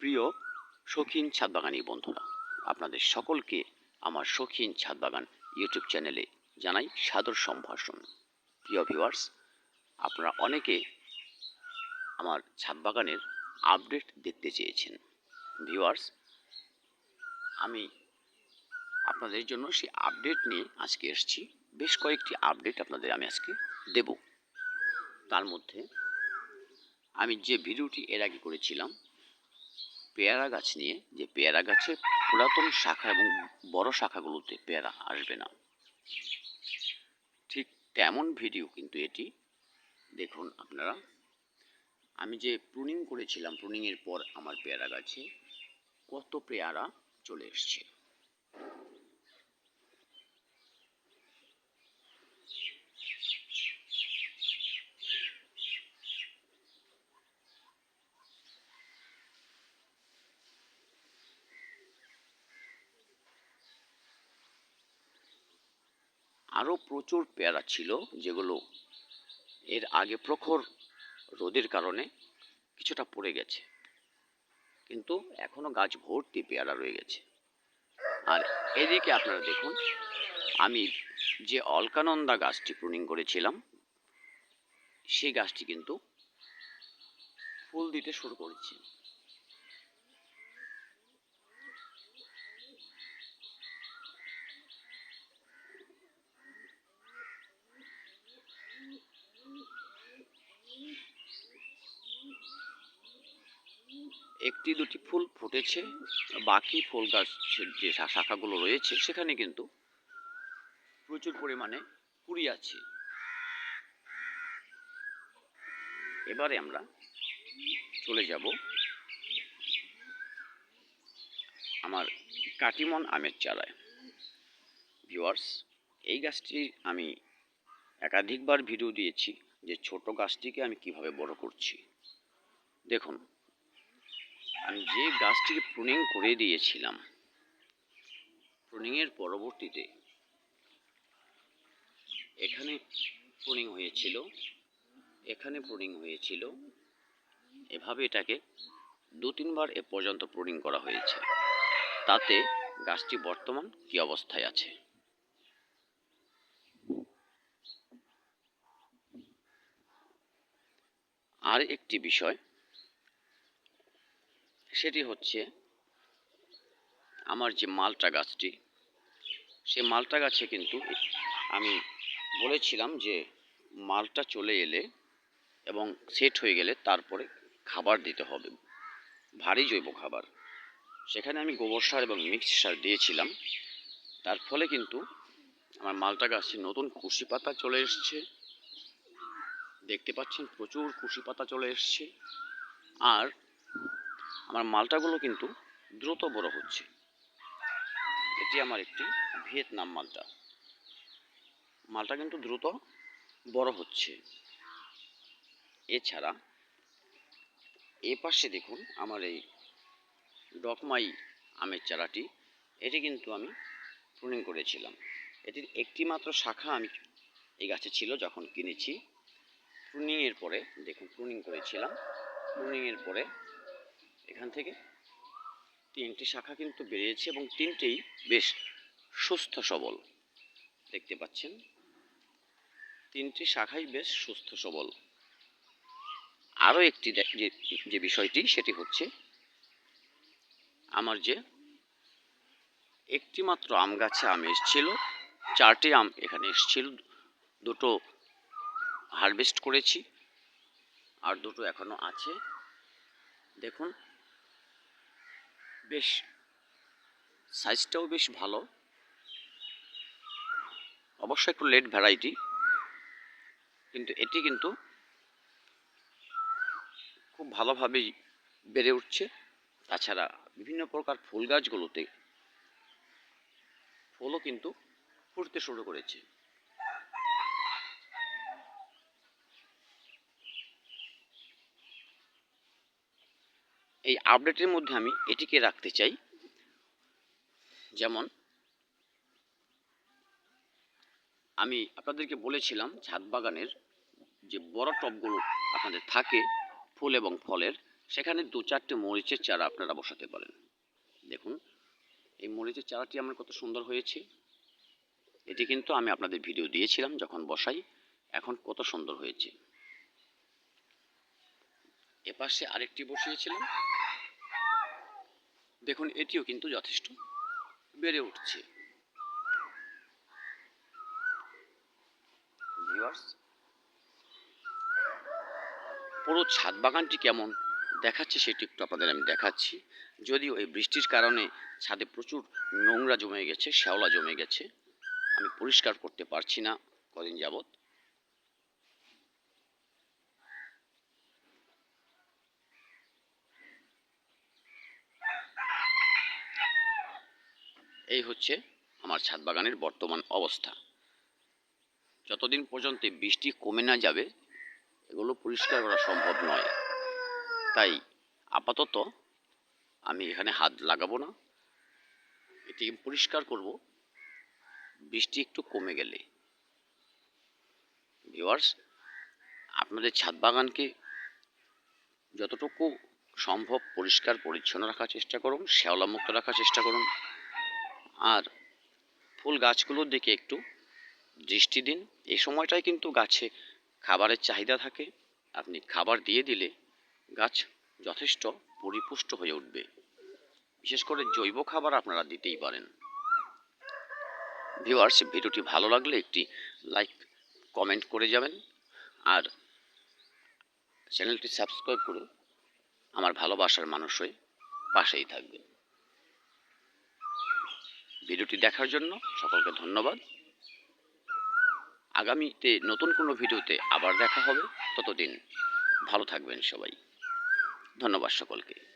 প্রিয় শৌখিন ছাদবাগানি বন্ধুরা, আপনাদের সকলকে আমার শৌখিন ছাদবাগান ইউটিউব চ্যানেলে জানাই সাদর সম্ভাষণ। প্রিয় ভিউয়ার্স, আপনারা অনেকে আমার ছাদবাগানের আপডেট দেখতে চেয়েছেন। ভিউয়ার্স, আমি আপনাদের জন্য সেই আপডেট নিয়ে আজকে এসেছি। বেশ কয়েকটি আপডেট আপনাদের আমি আজকে দেব। তার মধ্যে আমি যে ভিডিওটি এর আগে করেছিলাম পেয়ারা গাছ নিয়ে যে পেয়ারা গাছে পুরাতন শাখা এবং বড় শাখাগুলোতে পেয়ারা আসবে না। ঠিক তেমন ভিডিও কিন্তু এটি। দেখুন আপনারা, আমি যে প্রুনিং করেছিলাম প্রুনিংয়ের পর আমার পেয়ারা গাছে কত পেয়ারা চলে এসছে। আরও প্রচুর পেয়ারা ছিল, যেগুলো এর আগে প্রখর রোদের কারণে কিছুটা পড়ে গেছে। কিন্তু এখনও গাছ ভর্তি পেয়ারা রয়ে গেছে। আর এদিকে আপনারা দেখুন, আমি যে অলকানন্দা গাছটি প্রুনিং করেছিলাম, সেই গাছটি কিন্তু ফুল দিতে শুরু করেছে। একটি দুটি ফুল ফুটেছে। বাকি ফুল গাছের যে শাখাগুলো রয়েছে, সেখানে কিন্তু প্রচুর পরিমাণে কুড়ি আছে। এবারে আমরা চলে যাব আমার কাটিমন আমের চারায়। ভিউয়ার্স, এই গাছটি আমি একাধিকবার ভিডিও দিয়েছি যে ছোট গাছটিকে আমি কীভাবে বড় করছি। দেখুন আমি যে গাছটিকে প্রুনিং করে দিয়েছিলাম প্রুনিংয়ের পরবর্তীতে এখানে প্রুনিং হয়েছিল, এখানে প্রুনিং হয়েছিল, এভাবে এটাকে দু তিনবার এ পর্যন্ত প্রুনিং করা হয়েছে। তাতে গাছটি বর্তমান কি অবস্থায় আছে? আর একটি বিষয় সেটি হচ্ছে আমার যে মালটা গাছটি সে মালটা গাছে কিন্তু আমি বলেছিলাম যে মালটা চলে এলে এবং সেট হয়ে গেলে তারপরে খাবার দিতে হবে, ভারী জৈব খাবার। সেখানে আমি গোবর সার এবং মিক্স সার দিয়েছিলাম। তার ফলে কিন্তু আমার মালটা গাছে নতুন কুশি পাতা চলে এসছে। দেখতে পাচ্ছেন প্রচুর কুশি পাতা চলে এসছে। আর আমার মালটাগুলো কিন্তু দ্রুত বড় হচ্ছে। এটি আমার একটি ভিয়েতনাম মালটা। মালটা কিন্তু দ্রুত বড় হচ্ছে। এছাড়া এ পাশে দেখুন আমার এই ডকমাই আমের চারাটি। এটি কিন্তু আমি প্রুনিং করেছিলাম। এটির একটি মাত্র শাখা আমি এই গাছে ছিল যখন কিনেছি। প্রুনিংয়ের পরে দেখুন, প্রুনিং করেছিলাম। প্রুনিংয়ের পরে এখান থেকে তিনটি শাখা কিন্তু বেরিয়েছে এবং তিনটেই বেশ সুস্থ সবল। দেখতে পাচ্ছেন? তিনটি শাখাই বেশ সুস্থ সবল। আরও একটি যে যে বিষয়টি, সেটি হচ্ছে আমার যে একটি মাত্র আম গাছে আম এসছিল, চারটি আম এখানে এসছিল, দুটো হারভেস্ট করেছি, আর দুটো এখনও আছে। দেখুন বেশ সাইজটাও বেশ ভালো। অবশ্য একটু লেট ভ্যারাইটি কিন্তু এটি কিন্তু খুব ভালোভাবেই বেড়ে উঠছে। তাছাড়া বিভিন্ন প্রকার ফুল গাছগুলোতে ফুলও কিন্তু ফুটতে শুরু করেছে। এই আপডেটের মধ্যে আমি এটিকে রাখতে চাই। যেমন, আমি আপনাদেরকে বলেছিলাম ছাদ বাগানের যে বড় টবগুলো আপনাদের থাকে, ফুল এবং ফলের, সেখানে দু চারটে মরিচের চারা আপনারা বসাতে পারেন। দেখুন, এই মরিচের চারাটি আমার কত সুন্দর হয়েছে। এটি কিন্তু আমি আপনাদের ভিডিও দিয়েছিলাম যখন বসাই, এখন কত সুন্দর হয়েছে। এপাশে আরেকটি বসিয়েছিলাম। দেখুন, এটিও কিন্তু যথেষ্ট বেড়ে উঠছে। পুরো ছাদ বাগানটি কেমন দেখাচ্ছে সেটি একটু আপনাদের আমি দেখাচ্ছি। যদিও এই বৃষ্টির কারণে ছাদে প্রচুর নোংরা জমে গেছে, শ্যাওলা জমে গেছে, আমি পরিষ্কার করতে পারছি না কদিন যাবত এই হচ্ছে আমার ছাদ বাগানের বর্তমান অবস্থা। যতদিন পর্যন্ত বৃষ্টি কমে না যাবে, এগুলো পরিষ্কার করা সম্ভব নয়। তাই আপাতত আমি এখানে হাত লাগাবো না। এটি পরিষ্কার করব। বৃষ্টি একটু কমে গেলে। ভিওয়ার্স আপনাদের ছাদ বাগানকে যতটুকু সম্ভব পরিষ্কার পরিচ্ছন্ন রাখার চেষ্টা করুন, শ্যাওলামুক্ত রাখার চেষ্টা করুন। আর ফুল গাছগুলোর দিকে একটু দৃষ্টি দিন। এই সময়টায় কিন্তু গাছে খাবারের চাহিদা থাকে। আপনি খাবার দিয়ে দিলে গাছ যথেষ্ট পরিপুষ্ট হয়ে উঠবে। বিশেষ করে জৈব খাবার আপনারা দিতেই পারেন। ভিউয়ার্স, ভিডিওটি ভালো লাগলে একটি লাইক, কমেন্ট করে যাবেন। আর চ্যানেলটি সাবস্ক্রাইব করে আমার ভালোবাসার মানুষ হয়ে পাশেই থাকবেন। ভিডিওটি দেখার জন্য সকলকে ধন্যবাদ। আগামীতে নতুন কোনো ভিডিওতে আবার দেখা হবে। ততদিন ভালো থাকবেন সবাই। ধন্যবাদ সকলকে।